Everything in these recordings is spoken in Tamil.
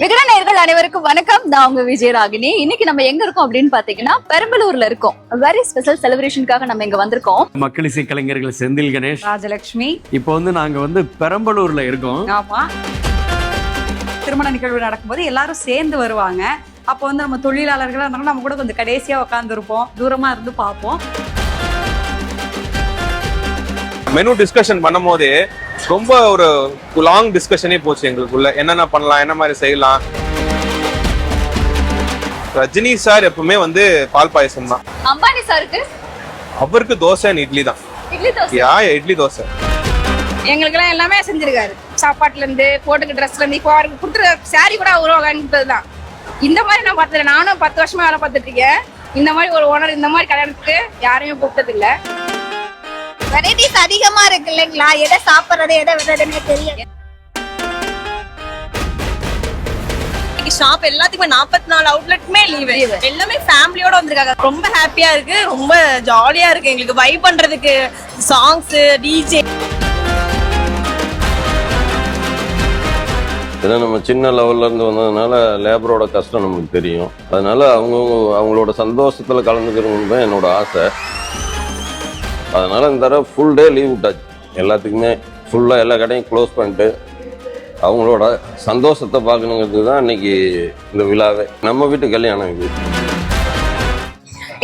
விகட நேயர்கள் அனைவருக்கும் வணக்கம். நான் உங்க விஜயராகினி. இன்னைக்கு நம்ம எங்க இருக்கோம் அப்படின்னு பாத்தீங்கன்னா பெரம்பலூர்ல இருக்கோம். வெரி ஸ்பெஷல் செலிப்ரேஷனுக்காக நம்ம இங்க வந்திருக்கோம். மக்கள் இசை கலைஞர்கள் செந்தில் கணேஷ். ராஜலட்சுமி. இப்போ வந்து நாங்க வந்து பெரம்பலூர்ல இருக்கோம். ஆமா. திருமண நிகழ்வு நடக்கும்போது எல்லாரும் சேர்ந்து வருவாங்க. அப்போ வந்து நம்ம தொழிலாளர்களாக இருந்தாலும் நம்ம கூட கொஞ்சம் கடைசியா உட்காந்துருப்போம் தூரமா இருந்து பார்ப்போம். மெனு டிஸ்கஷன் பண்ணும்போது ரொம்ப ஒரு லாங் டிஸ்கஷனே போச்சு எங்களுக்குள்ள. என்னென்ன பண்ணலாம் என்ன மாதிரி செய்யலாம். ரஜினி சார் எப்பவுமே வந்து பால் பாயசம் தான். அம்பானி சாருக்கு அவருக்கு தோசை and இட்லி தான். இட்லி தோசை? யா இட்லி தோசை. எங்களுக்கெல்லாம் எல்லாமே செஞ்சிருக்காரு. சாப்பாட்டுல இருந்து போட்டுக்க ட்ரெஸ்ல இருந்து இப்போ அவருக்கு கொடுத்துருக்க சாரி கூட உருவாக்கிட்டது தான். இந்த மாதிரி நான் பார்த்ததில்ல நானும் பத்து வருஷமா வேலை பார்த்துட்டு இருக்கேன். இந்த மாதிரி ஒரு ஓனர் இந்த மாதிரி கல்யாணத்துக்கு யாரையும் கூப்பிட்டது இல்ல வெரைட்டிஸ் அதிகமா இருக்கு இல்லைங்களா? எதை சாப்பிடுறது எதை விடுறதுன்னு தெரியாது. ஷாப் எல்லாத்துக்குமே நாற்பத்தி நாலு அவுட்லெட்டுமே லீவு எல்லாமே ஃபேமிலியோட வந்திருக்காங்க. ரொம்ப ஹாப்பியா இருக்கு. ரொம்ப ஜாலியா இருக்கு. எங்களுக்கு வைப் பண்றதுக்கு. சாங்ஸ் டிஜே ஏன்னா நம்ம சின்ன லெவல்ல இருந்து வந்ததுனால லேபரோட கஷ்டம் நமக்கு தெரியும். அதனால அவங்கவுங்க அவங்களோட சந்தோஷத்துல கலந்துக்கிறவங்க தான் என்னோட ஆசை. அதனால் இந்த தடவை ஃபுல் டே லீவ் விட்டாச்சு. எல்லாத்துக்குமே ஃபுல்லாக எல்லா கடையும் க்ளோஸ் பண்ணிட்டு அவங்களோட சந்தோஷத்தை பார்க்கணுங்கிறது தான் இன்னைக்கு இந்த விழாவே. நம்ம வீட்டு கல்யாணம் இது.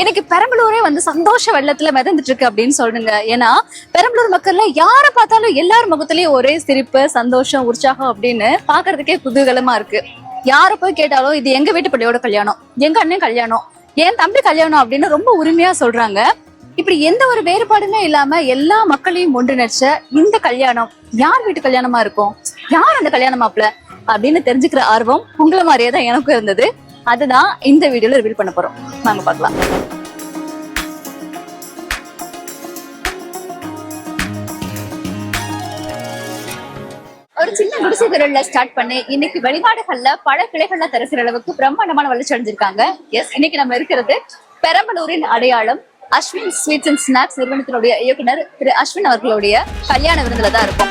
இன்னைக்கு பெரம்பலூரே வந்து சந்தோஷ வெள்ளத்துல மிதந்துட்டு இருக்கு அப்படின்னு சொல்லுங்க. ஏன்னா பெரம்பலூர் மக்கள்ல யாரை பார்த்தாலும் எல்லார் முகத்திலயும் ஒரே சிரிப்பு சந்தோஷம் உற்சாகம் அப்படின்னு பாக்குறதுக்கே குதூகலமா இருக்கு. யாரை போய் கேட்டாலும் இது எங்க வீட்டு பிள்ளையோட கல்யாணம் எங்க அண்ணன் கல்யாணம் என் தம்பி கல்யாணம் அப்படின்னு ரொம்ப உரிமையா சொல்றாங்க. இப்படி எந்த ஒரு வேறுபாடுமே இல்லாம எல்லா மக்களையும் ஒன்றிணைச்ச இந்த கல்யாணம் யார் வீட்டு கல்யாணமா இருக்கும்? யார் அந்த கல்யாண மாப்பிள அப்படின்னு தெரிஞ்சுக்கிற ஆர்வம் உங்களை மாதிரியே தான் எனக்கும் இருந்தது. அதுதான் இந்த வீடியோல ரிவீல் பண்ண போறோம். நாங்க பார்க்கலாம். ஒரு சின்ன குடிசை தொழில ஸ்டார்ட் பண்ணி இன்னைக்கு வெளிநாடுகள்ல பல கிளைகள்ல தரிசிற அளவுக்கு பிரம்மாண்டமான வளர்ச்சி அடைஞ்சிருக்காங்க. எஸ் இன்னைக்கு நம்ம இருக்கிறது பெரம்பலூரின் அடையாளம். அஸ்வின் ஸ்வீட்ஸ் அண்ட் ஸ்நாக்ஸ் நிறுவனத்தினுடைய இயக்குனர் திரு அஸ்வின் அவர்களுடைய கல்யாண விருந்துல தான் இருக்கும்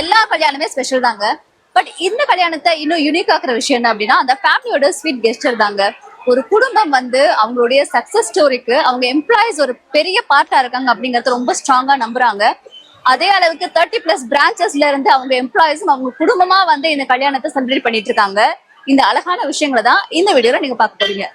எல்லா கல்யாணமே ஸ்பெஷல் தாங்க. பட் இந்த கல்யாணத்தை இன்னும் யூனிக் ஆக்குற விஷயம் என்ன அப்படின்னா அந்த ஃபேமிலியோட ஸ்வீட் கெஸ்டர் தாங்க. ஒரு குடும்பம் வந்து அவங்களுடைய சக்சஸ் ஸ்டோரிக்கு அவங்க எம்ப்ளாயிஸ் ஒரு பெரிய பார்ட்டா இருக்காங்க அப்படிங்கறத ரொம்ப ஸ்ட்ராங்கா நம்புறாங்க. அதே அளவுக்கு தேர்ட்டி பிளஸ் பிரான்ச்சஸ்ல இருந்து அவங்க எம்ப்ளாயிஸும் அவங்க குடும்பமா வந்து இந்த கல்யாணத்தை செலிப்ரேட் பண்ணிட்டு இருக்காங்க. இந்த அழகான விஷயங்களை தான் இந்த வீடியோல நீங்க பார்க்க போறீங்க.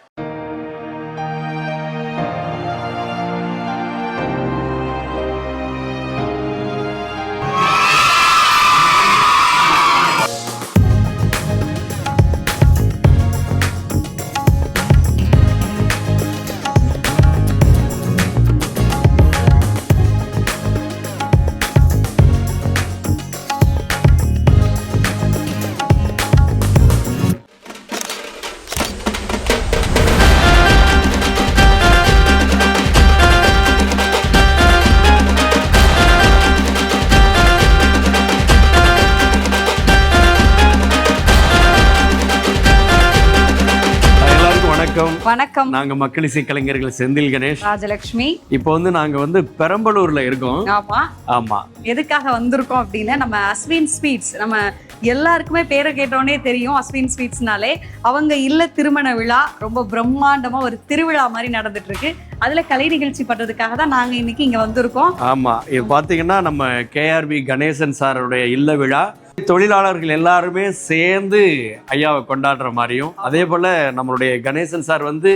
வணக்கம். வணக்கம். நாங்க மக்கள் இசை கலைஞர்கள் செந்தில் கணேஷ். ராஜலட்சுமி இப்போ வந்து நாங்க வந்து பெரம்பலூர்ல இருக்கோம். ஆமா. ஆமா. எதுக்காக வந்திருக்கோம் அப்படின்னா நம்ம அஸ்வின் ஸ்வீட்ஸ். நம்ம எல்லாருக்குமே பேரை கேட்டோன்னே தெரியும் அஸ்வின் ஸ்வீட்ஸ்னாலே. அவங்க இல்ல திருமண விழா ரொம்ப பிரம்மாண்டமா ஒரு திருவிழா மாதிரி நடந்துட்டு இருக்கு அதுல கலை நிகழ்ச்சி பண்றதுக்காக தான் நாங்க இன்னைக்கு இங்க வந்திருக்கோம். ஆமா. இது பாத்தீங்கன்னா நம்ம கேஆர்பி கணேசன் சாருடைய இல்ல விழா. தொழிலாளர்கள் எல்லாருமே சேர்ந்து ஐயாவை கொண்டாடுற மாதிரியும் அதே போல் நம்மளுடைய கணேசன் சார் வந்து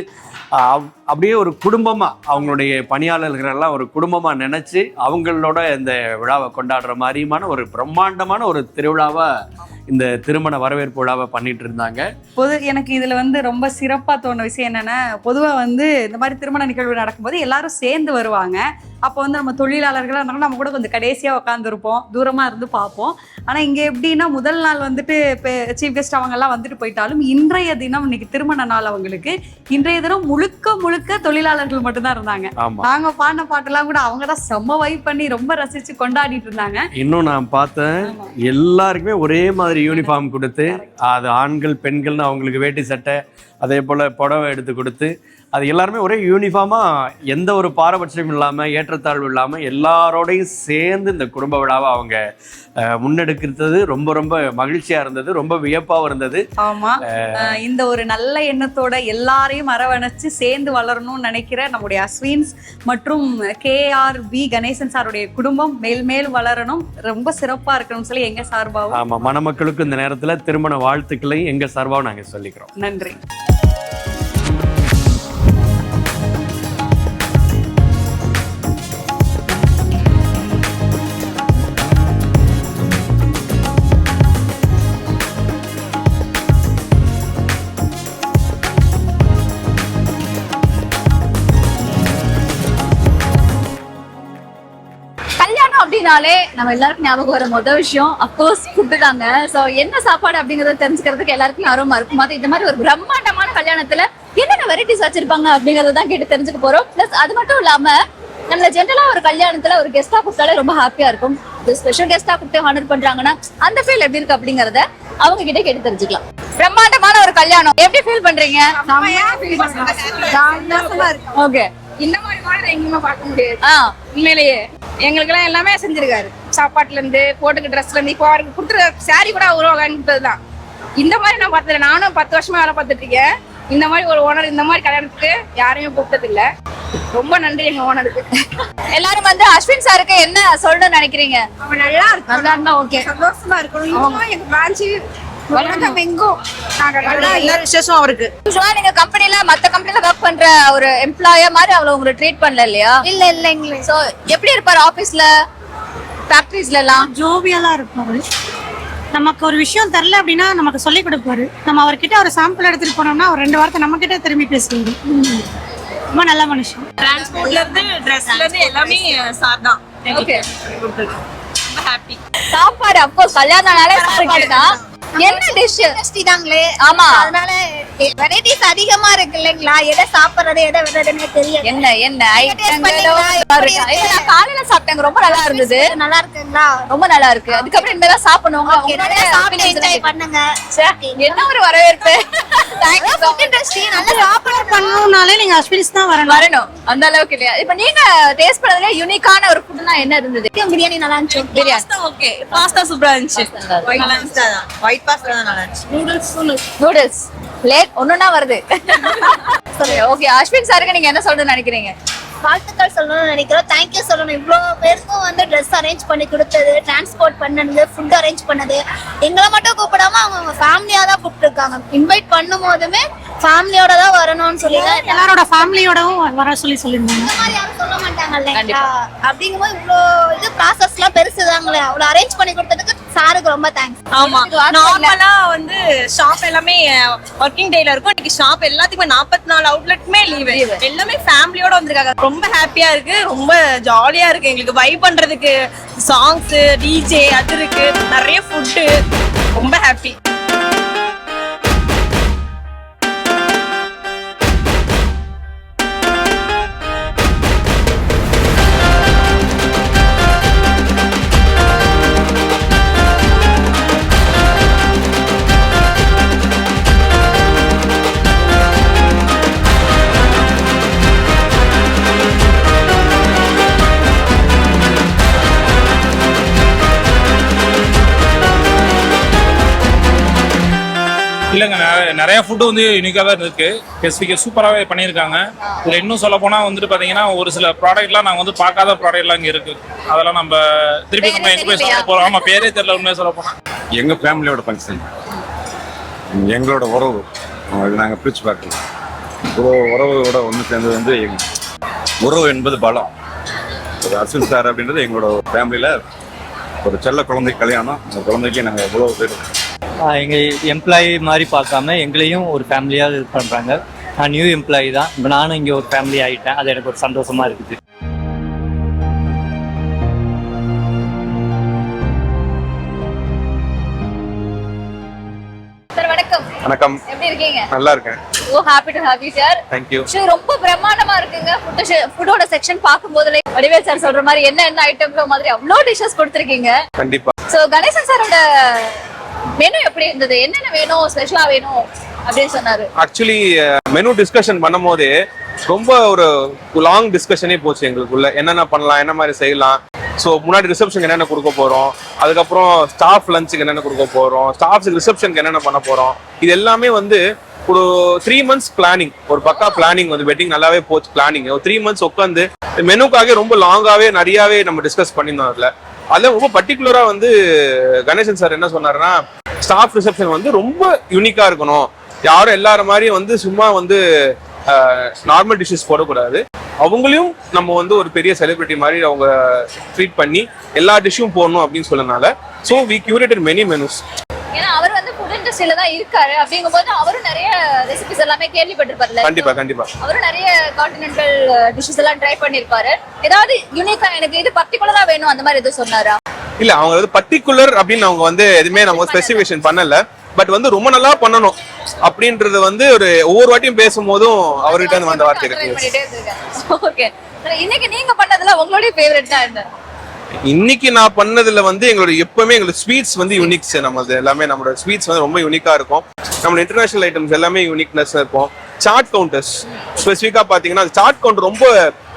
அப்படியே ஒரு குடும்பமாக அவங்களுடைய பணியாளர்கள் எல்லாம் ஒரு குடும்பமாக நினச்சி அவங்களோட இந்த விழாவை கொண்டாடுற மாதிரியுமான ஒரு பிரம்மாண்டமான ஒரு திருவிழாவை இந்த திருமண வரவேற்பு விழாவை பண்ணிட்டு இருந்தாங்க. பொது எனக்கு இதுல வந்து ரொம்ப சிறப்பா தோண விஷயம் என்னன்னா பொதுவா வந்து இந்த மாதிரி திருமண நிகழ்வு நடக்கும்போது எல்லாரும் சேர்ந்து வருவாங்க. அப்போ வந்து நம்ம தொழிலாளர்களாக இருந்தாலும் நம்ம கூட கொஞ்சம் கடைசியாக உட்காந்துருப்போம் தூரமாக இருந்து பார்ப்போம். ஆனால் இங்கே எப்படின்னா முதல் நாள் வந்துட்டு இப்போ சீஃப் கெஸ்ட் அவங்கெல்லாம் வந்துட்டு போயிட்டாலும் இன்றைய தினம் இன்னைக்கு திருமண நாள் அவங்களுக்கு. இன்றைய தினம் முழுக்க முழுக்க தொழிலாளர்கள் மட்டும்தான் இருந்தாங்க. ஆமா. நாங்க பாடின பாட்டெல்லாம் கூட அவங்க தான் செம்ம வைப் பண்ணி ரொம்ப ரசிச்சு கொண்டாடிட்டு இருந்தாங்க. இன்னும் நான் பார்த்தேன். எல்லாருக்குமே ஒரே மாதிரி யூனிஃபார்ம் கொடுத்து அது ஆண்கள் பெண்கள்னு அவங்களுக்கு வேட்டி சட்டை அதே போல் புடவை எடுத்து கொடுத்து அது எல்லாருமே ஒரே யூனிஃபார்மாக எந்த ஒரு பாரபட்சமும் இல்லாமல் ஏற்றத்தாழ்வு இல்லாமல் எல்லாரோடையும் சேர்ந்து இந்த குடும்ப விழாவை அவங்க முன்னெடுக்கிறது ரொம்ப ரொம்ப மகிழ்ச்சியாக இருந்தது ரொம்ப வியப்பாகவும் இருந்தது. ஆமா. அஹ் இந்த ஒரு நல்ல எண்ணத்தோட எல்லாரையும் அரவணைச்சு சேர்ந்து வளரணும்னு நினைக்கிற நம்முடைய அஸ்வின்ஸ் மற்றும் கேஆர் பி கணேசன் சாருடைய குடும்பம் மேல் மேல் வளரணும். ரொம்ப சிறப்பா இருக்கணும்னு சொல்லி எங்க சார்பாகவும் ஆமாம் மணமக்களுக்கு இந்த நேரத்தில் திருமண வாழ்த்துக்களை எங்கள் சார்பாக நாங்கள் சொல்லிக்கிறோம். நன்றி. அப்படின்னாலே நம்ம எல்லாருக்கும் ஞாபகம் வர முதல் விஷயம் அப்கோர்ஸ் ஃபுட்டு தாங்க. சோ என்ன சாப்பாடு அப்படிங்கறத தெரிஞ்சுக்கிறதுக்கு எல்லாருக்கும் ஆர்வமா இருக்கும். அது இந்த மாதிரி ஒரு பிரம்மாண்டமான கல்யாணத்துல என்னென்ன வெரைட்டிஸ் வச்சிருப்பாங்க அப்படிங்கறத தான் கேட்டு தெரிஞ்சுக்க போறோம். பிளஸ் அது மட்டும் இல்லாம நம்மள ஜென்ரலா ஒரு கல்யாணத்துல ஒரு கெஸ்டா கூப்பிட்டாலே ரொம்ப ஹாப்பியா இருக்கும். ஸ்பெஷல் கெஸ்டா கூப்பிட்டு ஹானர் பண்றாங்கன்னா அந்த ஃபீல் எப்படி இருக்கு அப்படிங்கறத அவங்க கிட்ட கேட்டு தெரிஞ்சுக்கலாம். பிரம்மாண்டமான ஒரு கல்யாணம். எப்படி ஃபீல் பண்றீங்க? ஓகே இந்த மாதிரி மாடல் எங்கேயுமே பார்க்க முடியாது. உண்மையிலேயே. எங்களுக்கெல்லாம் எல்லாமே செஞ்சிருக்காரு. சாப்பாட்டுல இருந்து போட்டுக்க ட்ரெஸ்ல இருந்து இப்போ அவருக்கு கொடுத்துருக்க சாரி கூட உருவாக்கிட்டது தான். இந்த மாதிரி நான் பார்த்தது நானும் பத்து வருஷமா வேலை பார்த்துட்டு இருக்கேன் இந்த மாதிரி ஒரு ஓனர் இந்த மாதிரி கல்யாணத்துக்கு யாரையும் கூப்பிட்டது இல்ல ரொம்ப நன்றி எங்க ஓனருக்கு எல்லாரும் வந்து அஸ்வின் சாருக்கு என்ன சொல்லணும்னு நினைக்கிறீங்க? அவன் நல்லா இருக்கு நல்லா இருந்தா ஓகே சந்தோஷமா இருக்கணும். இன்னும் எங்க பிரான்ச்சு நல்லா விசேஷம் அவருக்கு? யூஸ்வலா நீங்க கம்பெனில மத்த கம்பெனில ஒர்க் பண்ற ஒரு எம்ப்ளாயா மாதிரி அவள உங்களை ட்ரீட் பண்ணல இல்லையா? இல்ல இல்ல எங்களுக்கு சோ எப்படி இருப்பாரு ஆபீஸ்ல ஃபேக்டரிஸ்ல எல்லாம்? ஜோவியலா இருப்பாரு. நமக்கு ஒரு விஷயம் தெரில அப்படின்னா நமக்கு சொல்லி கொடுப்பாரு. நம்ம அவர்கிட்ட ஒரு சாம்பிள் எடுத்துட்டு போனோம்னா ஒரு ரெண்டு வார்த்தை நம்ம கிட்ட திரும்பி பேசுவாரு. ரொம்ப நல்ல மனுஷன். டிரான்ஸ்போர்ட்ல இருந்து ட்ரெஸ்ல இருந்து எல்லாமே சார் தான். ஓகே ரொம்ப ஹாப்பி சாப்பாடு அப்கோர்ஸ் கல்யாணம்னாலே சாப்பாடு தான். என்ன டிஷ் டேஸ்டி தாங்களே. ஆமா. அதனால வெரைட்டிஸ் அதிகமா இருக்கு இல்லைங்களா? எதை சாப்பிடுறது எதை விடுறதுன்னு தெரியல என்ன என்ன? காலையில சாப்பிட்டேங்க. ரொம்ப நல்லா இருந்தது. நல்லா இருக்குங்களா? ரொம்ப நல்லா இருக்கு. அதுக்கப்புறம் இனிமேதான் சாப்பிடணும் என்ஜாய் பண்ணுங்க. என்ன ஒரு வரவேற்பு? நீங்க அஸ்வின்ஸ் தான் வரணும். வரணும். அந்த அளவுக்கு இல்லையா? இப்ப நீங்க டேஸ்ட் பண்ணதுல யூனிக்கான ஒரு ஃபுட்னா என்ன இருந்தது? பிரியாணி நல்லா இருந்துச்சு பிரியாணி ஓகே பாஸ்தா சூப்பரா இருந்துச்சு. ஒயிட் பாஸ்தா தான் நல்லா இருந்துச்சு நூடுல்ஸ் நூடுல்ஸ் லேட் ஒண்ணுனா வருது. ஓகே அஸ்வின் சாருக்கு நீங்க என்ன சொல்றதுன்னு நினைக்கிறீங்க? வாழ்த்துக்கள் சொல்லணும்னு நினைக்கிறோம். தேங்க்யூ சொல்லணும். இவ்வளோ பேருக்கும் வந்து ட்ரெஸ் அரேஞ்ச் பண்ணி கொடுத்தது டிரான்ஸ்போர்ட் பண்ணது ஃபுட் அரேஞ்ச் பண்ணது. எங்களை மட்டும் கூப்பிடாம அவங்க அவங்க ஃபேமிலியாக தான் கூப்பிட்டுருக்காங்க. இன்வைட் பண்ணும் போதுமே ஃபேமிலியோட தான் வரணும்னு சொல்லி தான் எல்லாரோட ஃபேமிலியோடவும் வர சொல்லி சொல்லியிருந்தாங்க. இந்த மாதிரி யாரும் சொல்ல மாட்டாங்க இல்லைங்களா? அப்படிங்கும்போது இவ்வளோ இது ப்ராசஸ்லாம் பெருசுதாங்களே. அவ்வளோ அரேஞ்ச் பண்ணி கொடுத்ததுக்கு சாருக்கு ரொம்ப தேங்க்ஸ் ஆமா. நார்மலா வந்து ஷாப் எல்லாமே ஒர்க்கிங் டேல இருக்கும். இன்னைக்கு ஷாப் எல்லாத்துக்குமே நாற்பத்தி நாலு அவுட்லெட்டுமே லீவு எல்லாமே ஃபேமிலியோட வந்திருக்காங்க. ரொம்ப ஹாப்பியா இருக்கு. ரொம்ப ஜாலியா இருக்கு. எங்களுக்கு வைப் பண்றதுக்கு சாங்ஸ் டிஜே அது இருக்கு. நிறைய ஃபுட்டு ரொம்ப ஹாப்பி நிறைய- ஃபுட்டு வந்து யூனிக்காக தான் இருக்கு ஸ்பெசிஃபிக்காக சூப்பராகவே பண்ணியிருக்காங்க. இதில் இன்னும் சொல்ல போனால் வந்துட்டு பார்த்தீங்கன்னா ஒரு சில ப்ராடக்ட்லாம் நாங்கள் வந்து பார்க்காத ப்ராடக்ட்லாம் இங்கே இருக்கு. அதெல்லாம் நம்ம திருப்பி நம்ம எங்கே போய் சாப்பிட போகிறோம் ஆமாம் பேரே தெரியல உண்மையாக சொல்ல போனால் எங்கள் ஃபேமிலியோட ஃபங்க்ஷன் எங்களோட உறவு. அது நாங்கள் பிரித்து பார்க்கல. உறவு உறவோட ஒன்று சேர்ந்தது வந்து எங்க. உறவு என்பது பலம். ஒரு அஸ்வின் சார் அப்படின்றது எங்களோட ஃபேமிலியில் ஒரு செல்ல குழந்தை கல்யாணம் அந்த குழந்தைக்கு நாங்கள் எவ்வளோ பேர் எங்கள் எம்ப்ளாயி மாதிரி பார்க்காம எங்களையும் ஒரு ஃபேமிலியாக இது பண்ணுறாங்க நான் நியூ எம்ப்ளாயி தான். இப்போ நானும் இங்கே ஒரு ஃபேமிலி ஆகிட்டேன் அது எனக்கு ஒரு சந்தோஷமாக இருக்குது. வணக்கம். வணக்கம். நல்லா இருக்கேன். ஓ happy to happy sir thank you actually ரொம்ப பிரம்மாண்டமா இருக்குங்க. ஃபுட் ஃபுட்டோட செக்ஷன் பார்க்கும்போதுல வடிவேல் சார் சொல்ற மாதிரி என்ன என்ன ஐட்டம்ல மாதிரி அவ்வளோ டிஷ்ஷஸ் கொடுத்துருக்கீங்க? கண்டிப்பா. சோ கணேசன் சாரோட மெனு எப்படி இருந்தது? என்னென்ன வேணும்? ஸ்பெஷலா வேணும்? அப்படின்னு சொன்னாரு. ஆக்சுவலி மெனு டிஸ்கஷன் பண்ணும்போது ரொம்ப ஒரு லாங் டிஸ்கஷனே போச்சு எங்களுக்குள்ள. என்னென்ன பண்ணலாம் என்ன மாதிரி செய்யலாம்? ஸோ முன்னாடி ரிசப்ஷனுக்கு என்னென்ன கொடுக்க போறோம்? அதுக்கப்புறம் ஸ்டாஃப் லஞ்சுக்கு என்னென்ன கொடுக்க போறோம்? ஸ்டாஃப்ஸுக்கு ரிசப்ஷனுக்கு என்னென்ன பண்ண போறோம்? இது எல்லாமே வந்து ஒரு த்ரீ மந்த்ஸ் பிளானிங் ஒரு பக்கா பிளானிங் வந்து வெட்டிங் நல்லாவே போச்சு பிளானிங் ஒரு த்ரீ மந்த்ஸ் உட்காந்து மெனுக்காக ரொம்ப லாங்காகவே நிறையாவே நம்ம டிஸ்கஸ் பண்ணியிருந்தோம் அதில். அதில் ரொம்ப பர்டிகுலராக வந்து கணேசன் சார் என்ன சொன்னார்னா ஸ்டாஃப் ரிசப்ஷன் வந்து ரொம்ப யூனிக்காக இருக்கணும். யாரும் எல்லார மாதிரியும் வந்து சும்மா வந்து நார்மல் டிஷ்ஷஸ் போடக்கூடாது. அவங்களையும் நம்ம வந்து ஒரு பெரிய செலிபிரிட்டி மாதிரி அவங்க ட்ரீட் பண்ணி எல்லா டிஷ்ஷும் போடணும் அப்படின்னு சொன்னனால so we curated many menus ஏன்னா அவர் ஃபுட் இண்டஸ்ட்ரியில தான் இருக்காரு அப்படிங்கும்போது அவரும் நிறைய ரெசிபிஸ் எல்லாமே கேள்விப்பட்டிருப்பாருல. கண்டிப்பா கண்டிப்பா. அவரும் நிறைய கான்டினென்டல் டிஷ்ஷஸ் எல்லாம் ட்ரை பண்ணிருப்பாரு. ஏதாவது யூனிக்கா எனக்கு இது பர்டிகுலரா வேணும் அந்த மாதிரி எதுவும் சொன்னாரா? இல்ல அவங்க வந்து பர்டிகுலர் அப்படின்னு அவங்க வந்து எதுவுமே நம்ம ஸ்பெசிஃபிகேஷன் பண்ணல. பட் வந்து ரொம்ப நல்லா பண்ணணும் அப்படின்றது வந்து ஒரு ஒவ்வொரு வாட்டியும் பேசும்போதும் அவர்கிட்ட இருந்து வந்த வார்த்தை இருக்கு ஓகே இன்னைக்கு நீங்க பண்ணதுல உங்களுடைய ஃபேவரட் தான் என்ன இன்னைக்கு நான் பண்ணதுல வந்து எங்களோட எப்பவுமே எங்களோட ஸ்வீட்ஸ் வந்து யூனிக்ஸ் நம்மளது எல்லாமே நம்மளோட ஸ்வீட்ஸ் வந்து ரொம்ப யூனிக்கா இருக்கும். நம்மளோட இன்டர்நேஷனல் ஐட்டம்ஸ் எல்லாமே யூனிக்னஸ் இருக்கும். சார்ட் கவுண்டர்ஸ் ஸ்பெசிஃபிக்கா பாத்தீங்கன்னா சார்ட் கவுண்டர் ரொம்ப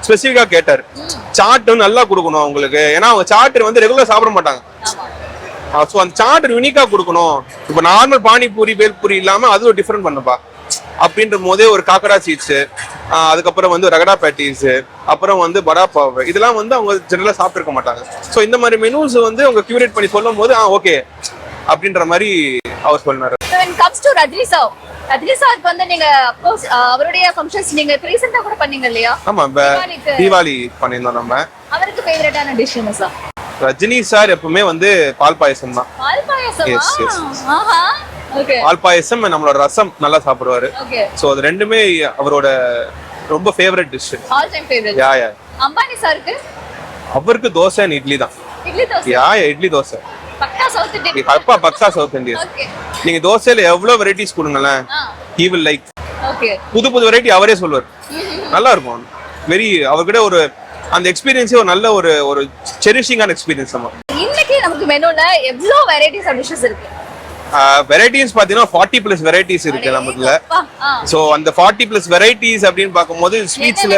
ஸ்பெசிஃபிக்கா கேட்டார். சார்ட் நல்லா கொடுக்கணும் அவங்களுக்கு. ஏன்னா அவங்க சார்ட் வந்து ரெகுலர் சாப்பிட மாட்டாங்க. ஸோ அந்த சார்ட் யூனிக்கா கொடுக்கணும். இப்போ நார்மல் பானிபூரி பேல்பூரி இல்லாம அது ஒரு டிஃப்ரெண்ட் பண்ணப்பா. அப்படின்ற போதே ஒரு காக்கடா சீட்ஸ் அதுக்கப்புறம் வந்து ரகடா பேட்டிஸ் அப்புறம் வந்து படா பாவ் இதெல்லாம் வந்து அவங்க ஜெனரலா சாப்பிட்டுருக்க மாட்டாங்க. ஸோ இந்த மாதிரி மெனூஸ் வந்து அவங்க கியூரேட் பண்ணி சொல்லும் போது ஆ ஓகே அப்படின்ற மாதிரி அவர் சொன்னாரு. To ரஜினி சார் ரஜினி சாருக்கு வந்து நீங்க அப்கோர்ஸ் அவருடைய ஃபங்க்ஷன்ஸ் நீங்க ரீசெண்டா கூட பண்ணீங்க இல்லையா? ஆமா. தீபாவளி பண்ணியிருந்தோம் நம்ம. அவருக்கு ஃபேவரட்டான டிஷ் என்ன சார் ரஜினி சார் எப்பவுமே வந்து பால் பாயசம்? தான் பால் பாயாசமா Yes, yes. ஆஹா ஓகே பால் பாயசம் நம்மளோட ரசம் நல்லா சாப்பிடுவாரு. ஸோ அது ரெண்டுமே அவரோட ரொம்ப favourite dish all time favourite ya ya Ambani சாருக்கு? அவருக்கு தோசை and இட்லி தான். இட்லி தோசை? யா யா, இட்லி தோசை. பக்கா சவுத் இந்தியன் அப்பா பக்ஸா சவுத் இந்தியன் நீங்க தோசையில எவ்வளவு வெரைட்டிஸ் கொடுங்களேன். ஹீ வில் லைக் ஓகே புது புது வெரைட்டி அவரே சொல்வார் நல்லா இருக்கும். வெரி அவர்கிட்ட ஒரு அந்த எக்ஸ்பீரியன்ஸே ஒரு நல்ல ஒரு ஒரு செரிஷிங்கான எக்ஸ்பீரியன்ஸ் நம்ம. இன்னைக்கு நமக்கு மெனுல எவ்வளவு வெரைட்டிஸ் ஆஃப் டிஷ்ஷஸ் இருக்கு? வெரைட்டிஸ் பாத்தீங்கன்னா ஃபார்ட்டி பிளஸ் வெரைட்டிஸ் இருக்கு அப்பா, ஆ. ஸோ அந்த ஃபார்ட்டி பிளஸ் வெரைட்டிஸ் அப்படின்னு பார்க்கும்போது ஸ்வீட்ஸ்ல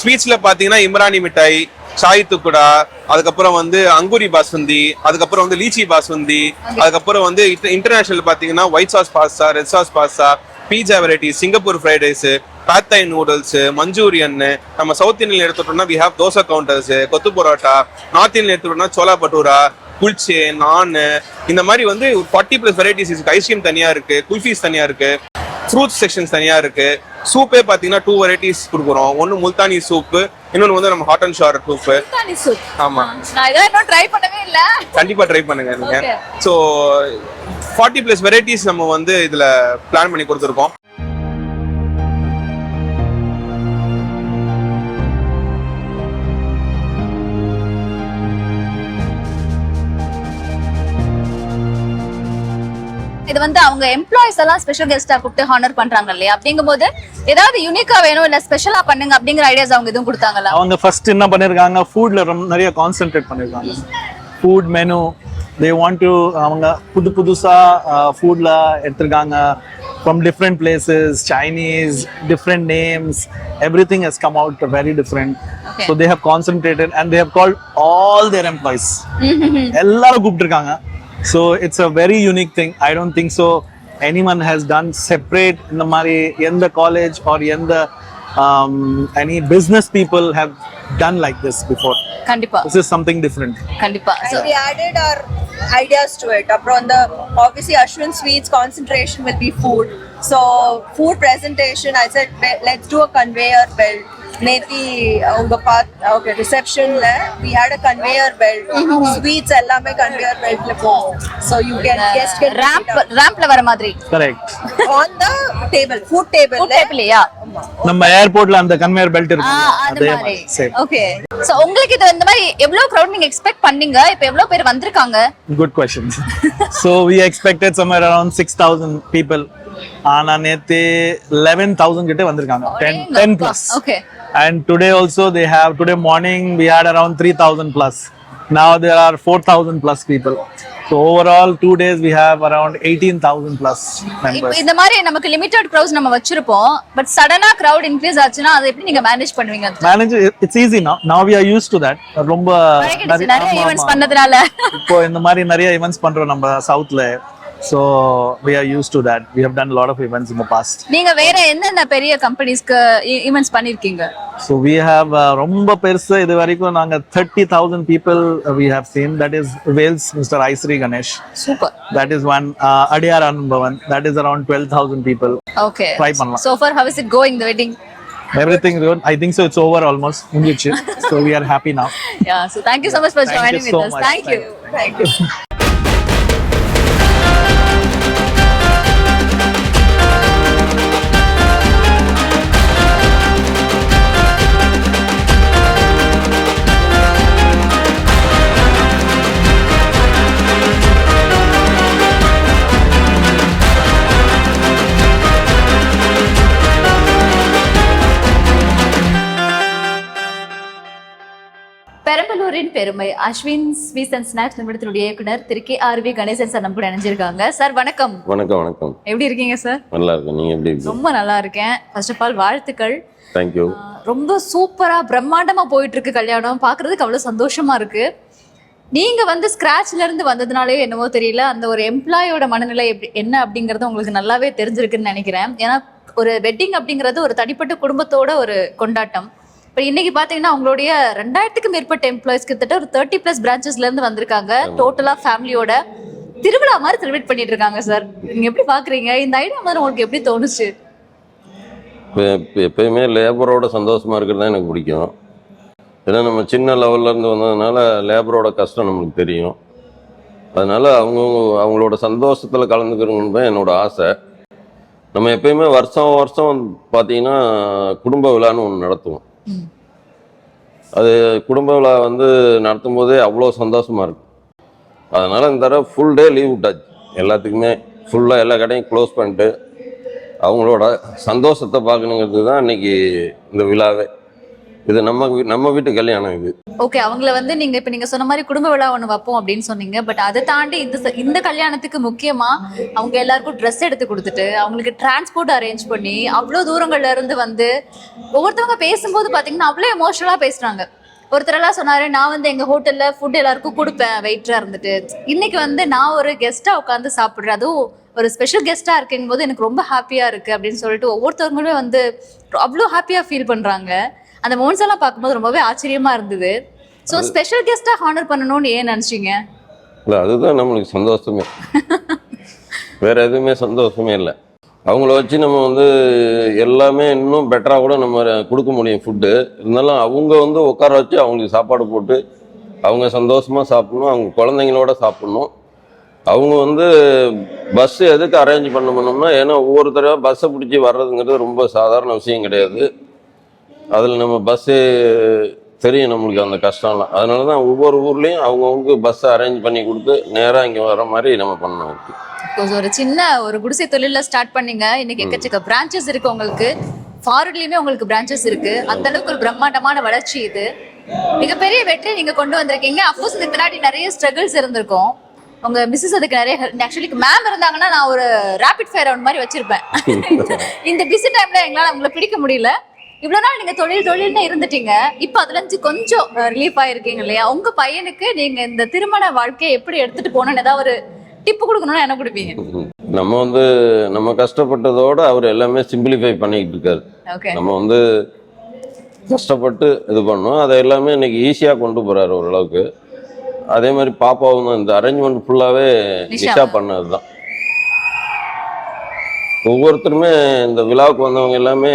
ஸ்வீட்ஸ்ல பாத்தீங்கன்னா இம்ரானி மிட்டாய் சாய் துக்குடா அதுக்கப்புறம் வந்து அங்குரி பாஸ்வந்தி அதுக்கப்புறம் வந்து லீச்சி பாஸ்வந்தி அதுக்கப்புறம் வந்து இன்டர்நேஷனல் பாத்தீங்கன்னா white sauce pasta red sauce pasta pizza variety Singapore fried rice pad thai noodles Manchurian நம்ம சவுத் இந்தியன் எடுத்துட்டோம்னா we have dosa counters kothu parotta north Indian எடுத்துட்டோம்னா சோலா பட்டூரா குல்ச்சே நான் இந்த மாதிரி வந்து ஃபார்ட்டி பிளஸ் வெரைட்டிஸ் இருக்கு. ஐஸ்கிரீம் தனியா இருக்கு குல்ஃபீஸ் தனியா இருக்கு ஃப்ரூட்ஸ் செக்ஷன்ஸ் தனியா இருக்கு. சூப்பே பாத்தீங்கன்னா டூ வெரைட்டிஸ் கொடுக்குறோம். ஒன்னு முல்தானி சூப் இன்னொன்னு வந்து நம்ம hot and sour soup Multani soup. ஆமா. நான் இதெல்லாம் இன்னும் ட்ரை பண்ணவே இல்ல. கண்டிப்பா ட்ரை பண்ணுங்க நீங்க. Okay. So forty plus varieties நம்ம வந்து இதுல பிளான் பண்ணி கொடுத்துருக்கோம். இது வந்து அவங்க எம்ப்ளாயிஸ் எல்லாம் ஸ்பெஷல் கெஸ்டா கூப்பிட்டு ஹானர் பண்றாங்க இல்லையா? அப்படிங்கும்போது ஏதாவது யூனிக்கா வேணும் இல்ல ஸ்பெஷலா பண்ணுங்க அப்படிங்கிற ஐடியாஸ் அவங்க எதுவும் கொடுத்தாங்களா? அவங்க ஃபர்ஸ்ட் என்ன பண்ணிருக்காங்க ஃபுட்ல ரொம்ப நிறைய கான்சென்ட்ரேட் பண்ணிருக்காங்க. Food menu they want to அவங்க புது புதுசா ஃபுட்ல எடுத்திருக்காங்க. From different places Chinese different names everything has come out very different so they have concentrated and they have called all their employees எல்லாரும் கூப்பிட்டுருக்காங்க. So it's a very unique thing. I don't think so anyone has done separate in the Mari, in the college or in the um, any business people have done like this before. Kandipa. This is something different. Kandipa. So and we added our ideas to it. Upon the obviously Ashwin Sweets concentration will be food. So food presentation, I said let's do a conveyor belt நேத்தி உங்க பாத் ஓகே ரிசப்ஷன்ல we had a conveyor belt. Sweets எல்லாமே conveyor beltல போகும் so you can guest can ramp ரேம்ப்ல வர மாதிரி. Correct. On the table food table டேபிள்லையா நம்ம ஏர்போர்ட்ல அந்த கன்வேயர் பெல்ட் ஆ, இருக்கும் அது மாதிரி. ஓகே சோ உங்களுக்கு இது இந்த மாதிரி எவ்வளவு crowd நீங்க எக்ஸ்பெக்ட் பண்ணீங்க? இப்ப எவ்வளவு பேர் வந்திருக்காங்க? Good questions. so we expected somewhere around 6,000 people. ஆனா நேத்து 11,000 கிட்ட வந்திருக்காங்க 10 10 plus. Okay And today also they have today morning we had around 3,000 plus. Now there are 4,000 plus people. So overall two days we have around 18,000 plus members. இந்த மாதிரி நமக்கு லிமிட்டட் crowds நம்ம வச்சிருப்போம் பட் சடனா crowd இன்க்ரீஸ் ஆச்சுன்னா அதை எப்படி நீங்க மேனேஜ் பண்ணுவீங்க Manage it's easy now. Now we are used to that. ரொம்ப நிறைய ஆமா. பண்ணதுனால இப்போ இந்த மாதிரி நிறைய ஈவெண்ட்ஸ் பண்றோம் நம்ம சவுத்ல so we are used to that. We have done a lot of events in the past. நீங்க வேற எந்தெந்த பெரிய கம்பெனிஸ்க்கு ஈவெண்ட்ஸ் பண்ணிருக்கீங்க So we have uh, ரொம்ப பெருசு இது வரைக்கும் நாங்க thirty thousand people we have seen that is Wales Mr. ஐஸ்ரீ Ganesh super that is one uh, Adyar அனுபவன் that is around 12000 people okay Try பண்ணலாம். So far how is it going the wedding everything good I think so it's over almost முடிஞ்சிச்சு so we are happy now yeah so thank you so much for Thank you joining so with us much. thank you Thank you. பெருமை. அஸ்வின் ஸ்வீட்ஸ் அண்ட் ஸ்நாக்ஸ் நிறுவனத்தினுடைய இயக்குனர் திரு K R V Ganesan sir நம்ம கூட இணைஞ்சிருக்காங்க. சார் வணக்கம். வணக்கம் வணக்கம். எப்படி இருக்கீங்க சார்? நல்லா இருக்கேன். நீங்க எப்படி ரொம்ப நல்லா இருக்கேன். ஃபர்ஸ்ட் ஆஃப் ஆல் வாழ்த்துக்கள். தேங்க்யூ ரொம்ப சூப்பரா பிரம்மாண்டமா போயிட்டு இருக்கு கல்யாணம். பாக்குறதுக்கு அவ்வளவு சந்தோஷமா இருக்கு. நீங்க வந்து ஸ்கிராச்ல இருந்து வந்ததுனாலே என்னவோ தெரியல அந்த ஒரு எம்ப்ளாயோட மனநிலை எப்படி என்ன அப்படிங்கறது உங்களுக்கு நல்லாவே தெரிஞ்சிருக்குன்னு நினைக்கிறேன். ஏன்னா ஒரு வெட்டிங் அப்படிங்கிறது ஒரு தனிப்பட்ட குடும்பத்தோட ஒரு கொண்டாட்டம். இப்போ இன்னைக்கு பாத்தீங்கன்னா உங்களுடைய ரெண்டாயிரத்துக்கும் மேற்பட்ட எம்ப்ளாயிஸ் கிட்டத்தட்ட ஒரு தேர்ட்டி பிளஸ் பிரான்ச்சஸ்ல இருந்து வந்திருக்காங்க. டோட்டலா ஃபேமிலியோட திருவிழா மாதிரி செலிப்ரேட் பண்ணிட்டு இருக்காங்க சார் நீங்க எப்படி பாக்குறீங்க? இந்த ஐடியா மாதிரி உங்களுக்கு எப்படி தோணுச்சு? எப்பயுமே லேபரோட சந்தோஷமா இருக்கிறது தான் எனக்கு பிடிக்கும். ஏன்னா நம்ம சின்ன லெவல்ல இருந்து வந்ததுனால லேபரோட கஷ்டம் நம்மளுக்கு தெரியும். அதனால அவங்கவுங்க அவங்களோட சந்தோஷத்துல கலந்துக்கிறவங்க தான் என்னோட ஆசை. நம்ம எப்பயுமே வருஷம் வருஷம் பார்த்தீங்கன்னா குடும்ப விழான்னு ஒன்று நடத்துவோம். அது குடும்ப விழா வந்து நடத்தும் போதே அவ்வளோ சந்தோஷமா இருக்கு. அதனால இந்த தடவை ஃபுல் டே லீவ் விட்டாச்சு. எல்லாத்துக்குமே ஃபுல்லாக எல்லா கடையும் க்ளோஸ் பண்ணிட்டு அவங்களோட சந்தோஷத்தை பார்க்கணுங்கிறது தான் இன்னைக்கு இந்த விழாவே. இது நம்ம வீ- நம்ம வீட்டு கல்யாணம் இது. ஓகே அவங்கள வந்து நீங்க இப்ப நீங்க சொன்ன மாதிரி குடும்ப விழா ஒண்ணு வைப்போம் அப்படின்னு சொன்னீங்க. பட் அதை தாண்டி இந்த இந்த கல்யாணத்துக்கு முக்கியமா அவங்க எல்லாருக்கும் ட்ரெஸ் எடுத்து கொடுத்துட்டு அவங்களுக்கு டிரான்ஸ்போர்ட் அரேஞ்ச் பண்ணி அவ்வளோ தூரங்கள்ல இருந்து வந்து ஒவ்வொருத்தவங்க பேசும்போது பாத்தீங்கன்னா அவ்வளோ எமோஷனலா பேசுறாங்க. ஒருத்தர் எல்லாம் சொன்னாரு நான் வந்து எங்க ஹோட்டல்ல ஃபுட் எல்லாருக்கும் கொடுப்பேன் வெயிட்டரா இருந்துட்டு. இன்னைக்கு வந்து நான் ஒரு கெஸ்டா உட்காந்து சாப்பிடுறேன். அதுவும் ஒரு ஸ்பெஷல் கெஸ்டா இருக்குங்கும் போது எனக்கு ரொம்ப ஹாப்பியா இருக்கு அப்படின்னு சொல்லிட்டு ஒவ்வொருத்தவங்களுமே வந்து அவ்வளோ ஹாப்பியா ஃபீல் பண்றாங்க. அந்த மோன்ஸ் எல்லாம் பார்க்கும்போது ரொம்பவே ஆச்சரியமா இருந்தது. ஸோ ஸ்பெஷல் கெஸ்டா ஹானர் பண்ணணும்னு ஏன் நினைச்சீங்க? இல்லை அதுதான் நம்மளுக்கு சந்தோஷமே. வேற எதுவுமே சந்தோஷமே இல்லை. அவங்கள வச்சு நம்ம வந்து எல்லாமே இன்னும் பெட்டராக கூட நம்ம கொடுக்க முடியும் ஃபுட்டு இருந்தாலும் அவங்க வந்து உட்கார வச்சு அவங்களுக்கு சாப்பாடு போட்டு அவங்க சந்தோஷமா சாப்பிடணும் அவங்க குழந்தைங்களோட சாப்பிடணும். அவங்க வந்து பஸ் எதுக்கு அரேஞ்ச் பண்ண பண்ணோம்னா ஏன்னா ஒவ்வொரு தடவை பஸ்ஸை பிடிச்சி வர்றதுங்கிறது ரொம்ப சாதாரண விஷயம் கிடையாது. அதில் நம்ம பஸ்ஸு தெரியும் நம்மளுக்கு அந்த கஷ்டம்லாம். அதனால தான் ஒவ்வொரு ஊர்லேயும் அவங்கவுங்க பஸ்ஸை அரேஞ்ச் பண்ணி கொடுத்து நேராக இங்கே வர மாதிரி நம்ம பண்ணோம் ஒரு சின்ன ஒரு குடிசை தொழில ஸ்டார்ட் பண்ணீங்க. இன்னைக்கு எக்கச்சக்க பிரான்ச்சஸ் இருக்கு உங்களுக்கு. ஃபாரின்லயுமே உங்களுக்கு பிரான்ச்சஸ் இருக்கு. அந்த அளவுக்கு ஒரு பிரம்மாண்டமான வளர்ச்சி இது. மிகப்பெரிய வெற்றி நீங்க கொண்டு வந்திருக்கீங்க. அஃப்கோர்ஸ் இதுக்கு பின்னாடி நிறைய ஸ்ட்ரகிள்ஸ் இருந்திருக்கும். உங்க மிஸ்ஸஸ் அதுக்கு நிறைய ஆக்சுவலி மேம் இருந்தாங்கன்னா நான் ஒரு ரேபிட் ஃபயர் ரவுண்ட் மாதிரி வச்சிருப்பேன். இந்த பிஸி டைம்ல எங்களால உங்களை பிடிக்க முடியல. இவ்வளவு நாள் நீங்க தொழில் தொழில்னு இருந்துட்டீங்க. இப்ப அதுல இருந்து கொஞ்சம் ரிலீஃப் ஆயிருக்கீங்க இல்லையா? உங்க பையனுக்கு நீங்க இந்த திருமண வாழ்க்கையை எப்படி எடுத்துட்டு போகணும்னு ஏதாவது ஒரு டிப்பு கொடுக்கணும்னா என்ன கொடுப்பீங்க? நம்ம வந்து நம்ம கஷ்டப்பட்டதோட அவர் எல்லாமே சிம்பிளிஃபை பண்ணிக்கிட்டு இருக்காரு. நம்ம வந்து கஷ்டப்பட்டு இது பண்ணோம். அதை எல்லாமே இன்னைக்கு ஈஸியாக கொண்டு போறாரு ஓரளவுக்கு. அதே மாதிரி பாப்பாவும் இந்த அரேஞ்ச்மெண்ட் ஃபுல்லாகவே நிஷா. நிஷா பண்ணது தான் ஒவ்வொருத்தருமே இந்த விழாவுக்கு வந்தவங்க எல்லாமே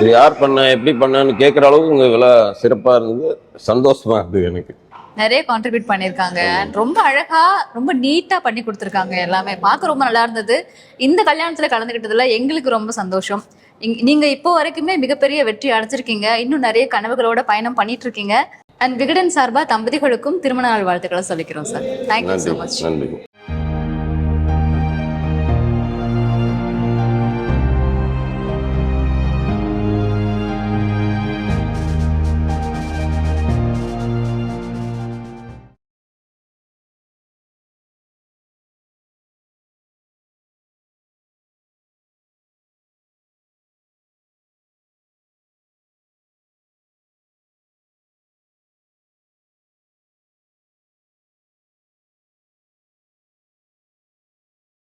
இது யார் பண்ண எப்படி பண்ணான்னு கேட்குற அளவுக்கு உங்கள் விழா சிறப்பாக இருந்தது. சந்தோஷமா இருந்தது எனக்கு. நிறைய கான்ட்ரிபியூட் பண்ணியிருக்காங்க. ரொம்ப அழகா ரொம்ப நீட்டா பண்ணி கொடுத்துருக்காங்க எல்லாமே. பார்க்க ரொம்ப நல்லா இருந்தது. இந்த கல்யாணத்துல கலந்துக்கிட்டதுல எங்களுக்கு ரொம்ப சந்தோஷம். நீங்க இப்போ வரைக்குமே மிகப்பெரிய வெற்றி அடைஞ்சிருக்கீங்க. இன்னும் நிறைய கனவுகளோட பயணம் பண்ணிட்டு இருக்கீங்க அண்ட் விகடன் சார்பா தம்பதிகளுக்கும் திருமண நாள் வாழ்த்துக்களை சொல்லிக்கிறோம் சார் தேங்க்யூ ஸோ மச் நன்றி.